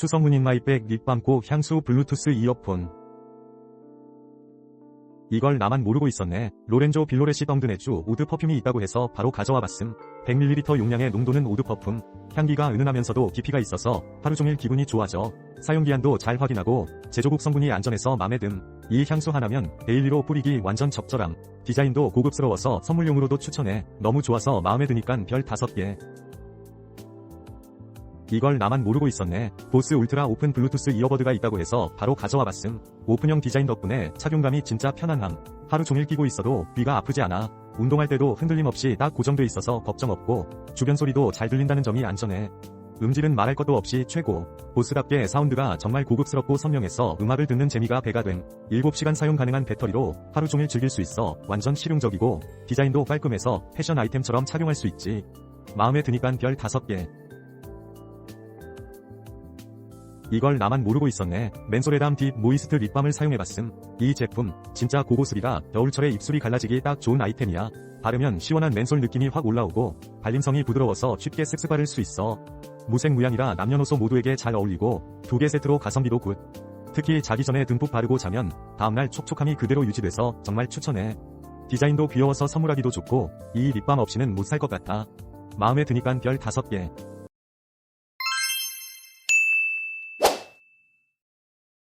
추성훈 인마이백 립밤고 향수 블루투스 이어폰 이걸 나만 모르고 있었네. 로렌조 빌로레시 덩드네주 오드 퍼퓸이 있다고 해서 바로 가져와 봤음. 100ml 용량의 농도는 오드 퍼퓸. 향기가 은은하면서도 깊이가 있어서 하루 종일 기분이 좋아져. 사용기한도 잘 확인하고 제조국 성분이 안전해서 맘에 듦. 이 향수 하나면 데일리로 뿌리기 완전 적절함. 디자인도 고급스러워서 선물용으로도 추천해. 너무 좋아서 마음에 드니깐 별 5개. 이걸 나만 모르고 있었네. 보스 울트라 오픈 블루투스 이어버드가 있다고 해서 바로 가져와 봤음. 오픈형 디자인 덕분에 착용감이 진짜 편안함. 하루 종일 끼고 있어도 귀가 아프지 않아. 운동할 때도 흔들림 없이 딱 고정돼 있어서 걱정 없고 주변 소리도 잘 들린다는 점이 안전해. 음질은 말할 것도 없이 최고. 보스답게 사운드가 정말 고급스럽고 선명해서 음악을 듣는 재미가 배가 됨. 7시간 사용 가능한 배터리로 하루 종일 즐길 수 있어 완전 실용적이고 디자인도 깔끔해서 패션 아이템처럼 착용할 수 있지. 마음에 드니깐 별 5개. 이걸 나만 모르고 있었네. 맨솔에담 딥 모이스트 립밤을 사용해봤음. 이 제품 진짜 고고슬이라 겨울철에 입술이 갈라지기 딱 좋은 아이템이야. 바르면 시원한 맨솔 느낌이 확 올라오고 발림성이 부드러워서 쉽게 쓱쓱 바를 수 있어. 무색 무양이라 남녀노소 모두에게 잘 어울리고 두 개 세트로 가성비도 굿. 특히 자기 전에 듬뿍 바르고 자면 다음날 촉촉함이 그대로 유지돼서 정말 추천해. 디자인도 귀여워서 선물하기도 좋고 이 립밤 없이는 못 살 것 같아. 마음에 드니깐 별 5개.